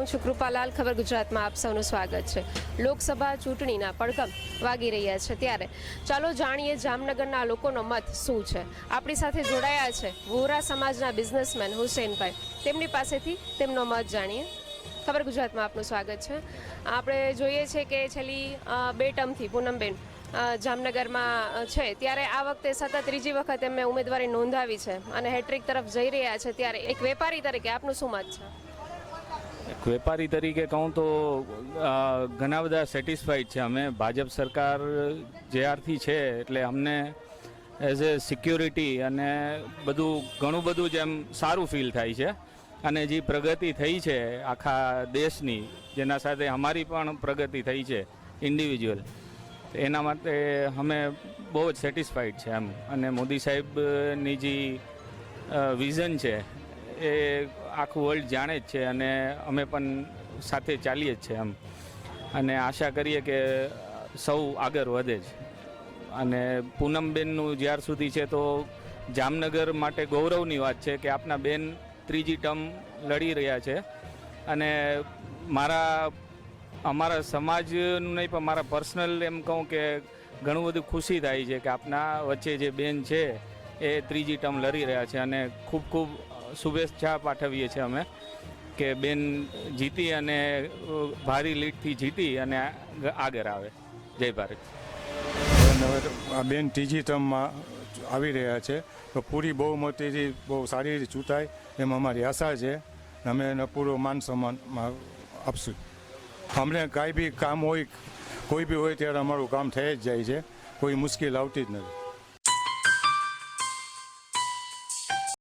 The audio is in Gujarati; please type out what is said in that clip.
હું છું કૃપાલાલ ખબર ગુજરાતમાં આપ સૌનું સ્વાગત છે. લોકસભા ચૂંટણીના પડઘમ વાગી રહ્યા છે ત્યારે. ચાલો જાણીએ જામનગરના લોકોનો મત શું છે. આપણી સાથે જોડાયા છે વોરા સમાજના બિઝનેસમેન હુસેનભાઈ. તેમની પાસેથી તેમનો મત જાણીએ. ખબર ગુજરાતમાં આપનું સ્વાગત છે. આપણે જોઈએ છે કે છેલ્લી બે ટર્મથી પૂનમબેન જામનગરમાં છે. ત્યારે આ વખતે સતત ત્રીજી વખત એમને ઉમેદવારી નોંધાવી છે અને હેટ્રિક તરફ જઈ રહ્યા છે ત્યારે એક વેપારી તરીકે આપનું શું મત છે? વેપારી તરીકે કહું તો ઘણા બધા સેટિસ્ફાઈડ છે અમે. ભાજપ સરકાર જ્યારથી છે, એટલે અમને એઝ એ સિક્યોરિટી અને બધું, ઘણું બધું જેમ સારું ફીલ થાય છે. અને જે પ્રગતિ થઈ છે આખા દેશની, જેના સાથે અમારી પણ પ્રગતિ થઈ છે ઇન્ડિવિજ્યુઅલ એના માટે અમે બહુ જ સેટિસ્ફાઈડ છે એમ. અને મોદી સાહેબની જે વિઝન છે એ આખું વર્લ્ડ જાણે જ છે અને અમે પણ સાથે ચાલીએ જ છે એમ. અને આશા કરીએ કે સૌ આગળ વધે જ. અને પૂનમબેનનું જ્યાર સુધી છે તો જામનગર માટે ગૌરવની વાત છે કે આપના બેન ત્રીજી ટર્મ લડી રહ્યા છે. અને મારા, અમારા સમાજનું નહીં પણ મારા પર્સનલ એમ કહું કે ઘણું બધું ખુશી થાય છે કે આપના વચ્ચે જે બેન છે એ ત્રીજી ટર્મ લડી રહ્યા છે અને ખૂબ ખૂબ શુભેચ્છા પાઠવીએ છીએ અમે કે બેન જીતી અને ભારી લીડથી જીતી અને આગળ આવે. જય ભારત. આ બેન ત્રીજી ટર્મમાં આવી રહ્યા છે. તો પૂરી બહુ બહુમતીથી બહુ સારી રીતે ચૂંટાય એમ અમારી આશા છે. અમે એને પૂરો માન સન્માનમાં આપશું. અમને કાંઈ બી કામ હોય, કોઈ બી હોય ત્યારે અમારું કામ થઈ જ જાય છે. કોઈ મુશ્કેલ આવતી જ નથી.